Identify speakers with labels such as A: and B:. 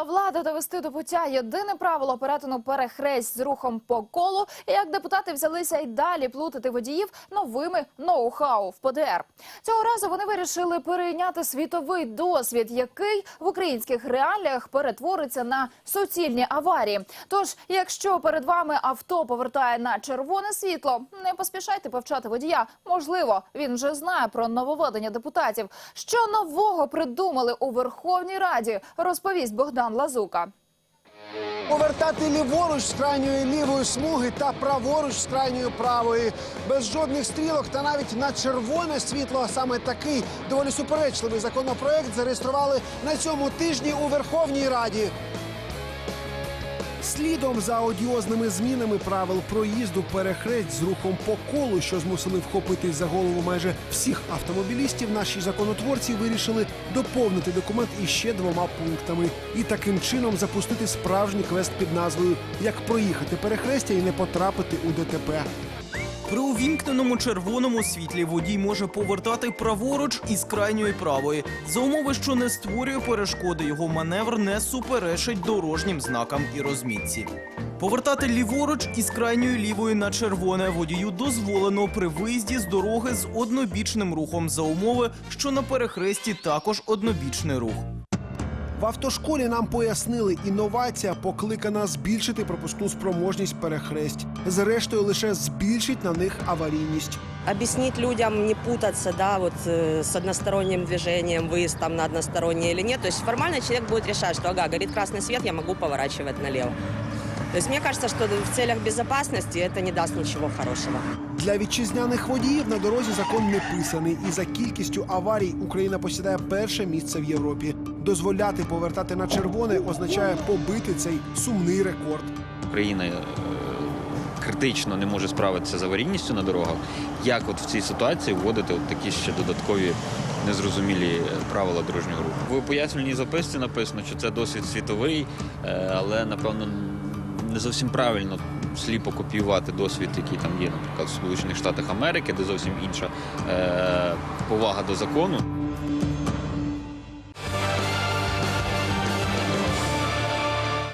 A: вирішила влада довести до пуття єдине правило перетину перехресть з рухом по колу. І як депутати взялися й далі плутати водіїв новими ноу-хау в ПДР. Цього разу вони вирішили перейняти світовий досвід, який в українських реаліях перетвориться на суцільні аварії. Тож, якщо перед вами авто повертає на червоне світло, не поспішайте повчати водія. Можливо, він вже знає про нововведення депутатів. Що нового придумали у Верховній Раді, розповість Богдан Лазука.
B: Повертати ліворуч з крайньої лівої смуги та праворуч з крайньої правої. Без жодних стрілок та навіть на червоне світло. Саме такий доволі суперечливий законопроект зареєстрували на цьому тижні у Верховній Раді. Слідом за одіозними змінами правил проїзду перехресть з рухом по колу, що змусили вхопитись за голову майже всіх автомобілістів, наші законотворці вирішили доповнити документ іще двома пунктами і таким чином запустити справжній квест під назвою Як проїхати перехрестя і не потрапити у ДТП.
C: При увімкненому червоному світлі водій може повертати праворуч із крайньої правої. За умови, що не створює перешкоди, його маневр не суперечить дорожнім знакам і розмітці. Повертати ліворуч із крайньої лівої на червоне водію дозволено при виїзді з дороги з однобічним рухом за умови, що на перехресті також однобічний рух.
B: В автошколі нам пояснили, інновація покликана збільшити пропускну спроможність перехресть. Зрештою, лише збільшить на них аварійність.
D: объяснить людям не путаться, да, вот э, с односторонним движением, выезд там на односторонний или нет. То есть формально человек будет решать, что ага, горит красный свет, я могу поворачивать налево. То есть мне кажется, что в целях безопасности это не даст ничего хорошего.
B: Для вітчизняних водіїв на дорозі закон не писаний, і за кількістю аварій Україна посідає перше місце в Європі. Дозволяти повертати на червоне означає побити цей сумний рекорд.
E: Україна е, критично не може справитися з аварійністю на дорогах. Як от в цій ситуації вводити от такі ще додаткові незрозумілі е, правила дорожнього руху? В пояснювальній записці написано, що це досвід світовий, е, але напевно не зовсім правильно сліпо копіювати досвід, який там є, наприклад, в Сполучених Штатах Америки, де зовсім інша е, повага до закону.